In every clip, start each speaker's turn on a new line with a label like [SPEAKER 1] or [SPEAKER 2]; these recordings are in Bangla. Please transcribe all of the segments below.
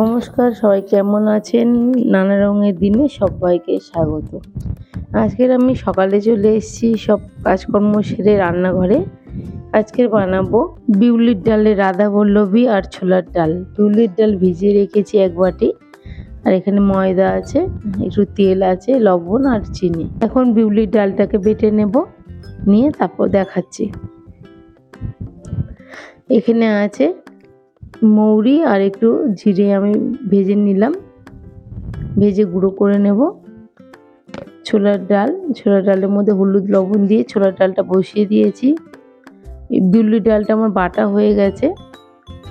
[SPEAKER 1] নমস্কার, সবাই কেমন আছেন? নানা রঙের দিনে সবাইকে স্বাগত। আজকের আমি সকালে চলে এসেছি সব কাজকর্ম সেরে রান্নাঘরে। আজকের বানাবো বিউলির ডালে রাধা বল্লভী আর ছোলার ডাল। বিউলির ডাল ভিজিয়ে রেখেছি এক বাটি। আর এখানে ময়দা আছে, একটু তেল আছে, লবণ আর চিনি। এখন বিউলির ডালটাকে বেটে নেব, নিয়ে তারপর দেখাচ্ছি। এখানে আছে মৌরি আর একটু জিরে আমি ভেজে নিলাম। ভেজে গুঁড়ো করে নেব। ছোলার ডাল, ছোলার ডালের মধ্যে হলুদ লবণ দিয়ে ছোলার ডালটা বসিয়ে দিয়েছি। বিউলি ডালটা আমার বাটা হয়ে গেছে।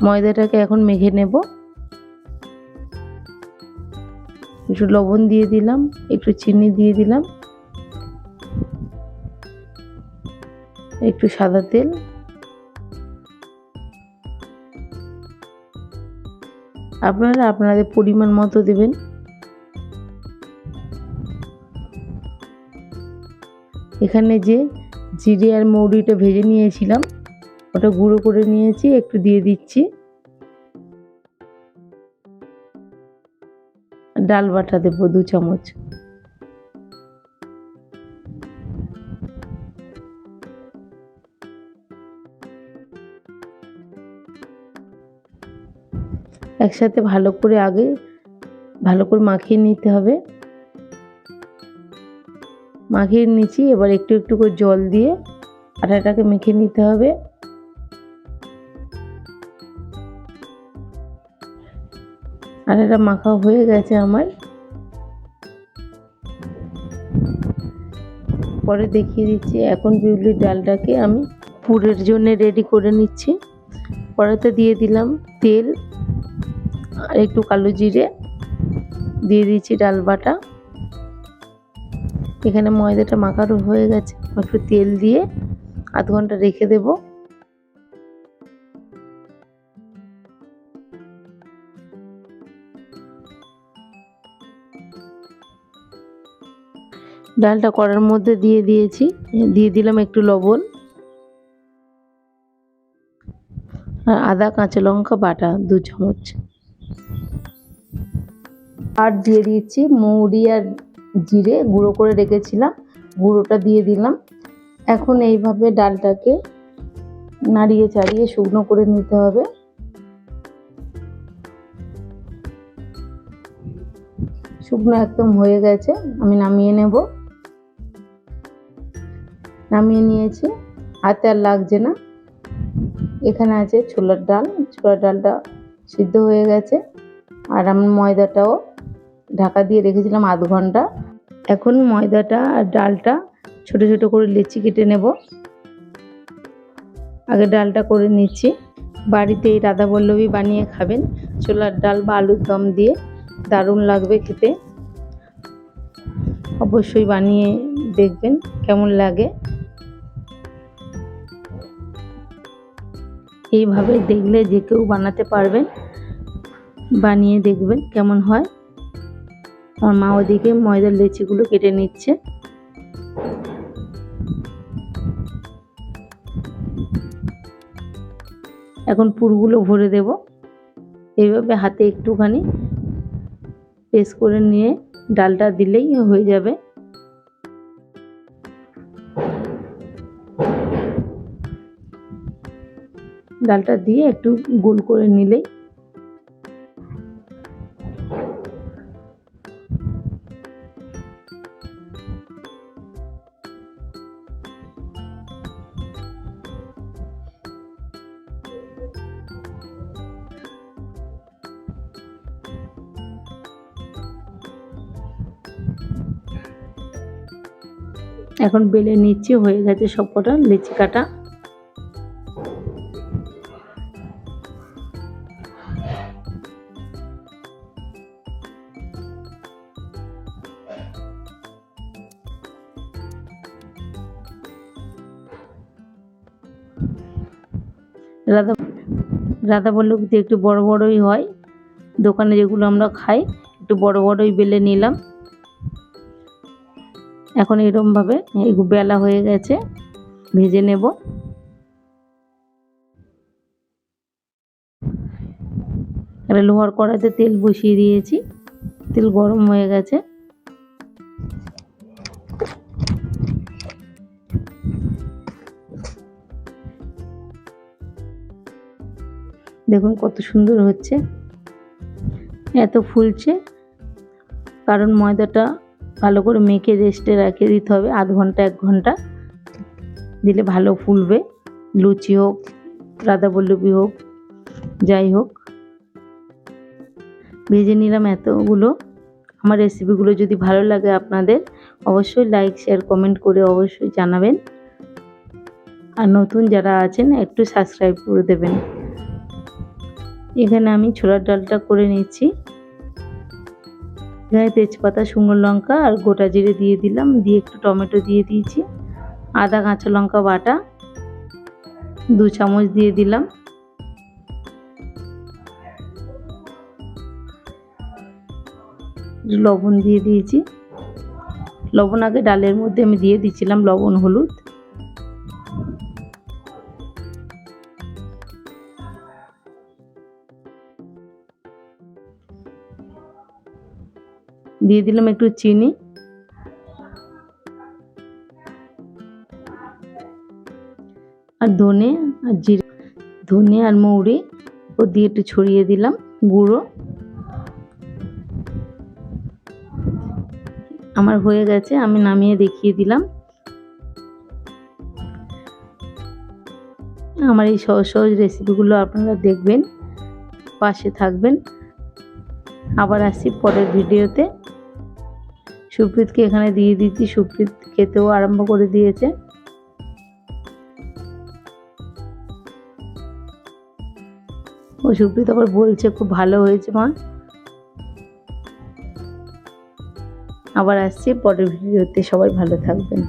[SPEAKER 1] ময়দাটাকে এখন মেখে নেব। একটু লবণ দিয়ে দিলাম, একটু চিনি দিয়ে দিলাম। একটু সাদা তেল। আপনারা আপনাদের পরিমাণ মতো দেবেন। এখানে যে জিরে আর মৌরিটা ভেজে নিয়েছিলাম, ওটা গুঁড়ো করে নিয়েছি, একটু দিয়ে দিচ্ছি। ডাল বাটা দেবো দু চামচ। একসাথে ভালো করে আগে ভালো করে মাখিয়ে নিতে হবে। মাখিয়ে নিচ্ছি এবার একটু একটু করে জল দিয়ে আটাটাকে মেখে নিতে হবে। আটাটা মাখা হয়ে গেছে আমার। পরে দেখিয়ে দিচ্ছি, এখন বিউলির ডালটাকে আমি পুরের জন্য রেডি করে নিচ্ছি। কড়াতে দিয়ে দিলাম তেল। আর একটু কালো জিরে দিয়ে দিচ্ছি ডাল বাটা। এখানে ময়দাটা মাখানো হয়ে গেছে। একটু তেল দিয়ে আধ ঘণ্টা রেখে দেব। ডালটা কড়ার মধ্যে দিয়ে দিয়েছি। দিয়ে দিলাম একটু লবণ। আর আদা, কাঁচা লঙ্কা, বাটা, দু চামচ। আর দিয়ে দিচ্ছি মৌরি আর জিরে গুঁড়ো করে রেখেছিলাম, গুঁড়োটা দিয়ে দিলাম। এখন এইভাবে ডালটাকে নাড়িয়ে চাড়িয়ে শুকনো করে নিতে হবে। শুকনো একদম হয়ে গেছে, আমি নামিয়ে নেব। নামিয়ে নিয়েছি, হাতে আর লাগছে না। এখানে আছে ছোলার ডাল, ছোলার ডালটা সিদ্ধ হয়ে গেছে। আর আমি ময়দাটাও ঢাকা দিয়ে রেখেছিলাম আধ ঘণ্টা। এখন ময়দাটা আর ডালটা ছোট ছোট করে লেচি কেটে নেব। আগে ডালটা করে নিচ্ছি। বাড়িতে এই রাধা বল্লভী বানিয়ে খাবেন। ছোলার ডাল বা আলুর দম দিয়ে দারুণ লাগবে খেতে। অবশ্যই বানিয়ে দেখবেন কেমন লাগে। এইভাবে দেখলে যে কেউ বানাতে পারবেন। বানিয়ে দেখবেন কেমন হয়। আমার মা ওদিকে ময়দার লেচিগুলো কেটে নিচ্ছে। এখন পুরগুলো ভরে দেব। এইভাবে হাতে একটুখানি পেস করে নিয়ে ডালটা দিলেই হয়ে যাবে। ডালটা দিয়ে একটু গোল করে নিলেই এখন বেলে নিচে হয়ে গেছে সব কটা লেচি কাটা। রাধা রাধা বল্লভীতে একটু বড় বড়ই হয়। দোকানে যেগুলো আমরা খাই, একটু বড় বড়ই বেলে নিলাম। এখন এরমভাবে বেলা হয়ে গেছে, ভেজে নেব। একটা লোহার কড়াইতে তেল বসিয়ে দিয়েছি, তেল গরম হয়ে গেছে। দেখুন কত সুন্দর হচ্ছে, এত ফুলছে, কারণ ময়দাটা ভালো করে মেখে রেস্টে রেখে দিতে হবে, আধ ঘণ্টা, এক ঘণ্টা। দিলে ভালো ফুলবে, লুচি হোক রাধাবল্লভী হোক, যাই হোক। ভেজে নিলাম এতগুলো। আমার রেসিপিগুলো যদি ভালো লাগে আপনাদের, অবশ্যই লাইক শেয়ার কমেন্ট করে অবশ্যই জানাবেন। আর নতুন যারা আছেন, একটু সাবস্ক্রাইব করে দেবেন। এখানে আমি ছোলার ডালটা করে নিচ্ছি। এখানে তেজপাতা, শুকনো লঙ্কা আর গোটা জিরে দিয়ে দিলাম। দিয়ে একটু টমেটো দিয়ে দিয়েছি। আদা, কাঁচা লঙ্কা বাটা দু চামচ দিয়ে দিলাম। লবণ দিয়ে দিয়েছি। লবণ আগে ডালের মধ্যে আমি দিয়ে দিয়েছিলাম লবণ, হলুদ। দিয়ে দিলাম একটু চিনি। আর ধনে আর জিরে, ধনে আর মৌরি ও দিয়ে একটু ছড়িয়ে দিলাম গুঁড়ো। আমার হয়ে গেছে, আমি নামিয়ে দেখিয়ে দিলাম। আমার এই সহজ সহজ রেসিপিগুলো আপনারা দেখবেন, পাশে থাকবেন। আবার আসছি পরের ভিডিওতে সুপ্রীতকে এখানে দিয়ে দিচ্ছি। সুপ্রীত খেতেও আরম্ভ করে দিয়েছে। ও সুপ্রীত আবার বলছে, খুব ভালো হয়েছে মা। আবার আসছি পরের ভিডিওতে। সবাই ভালো থাকবেন।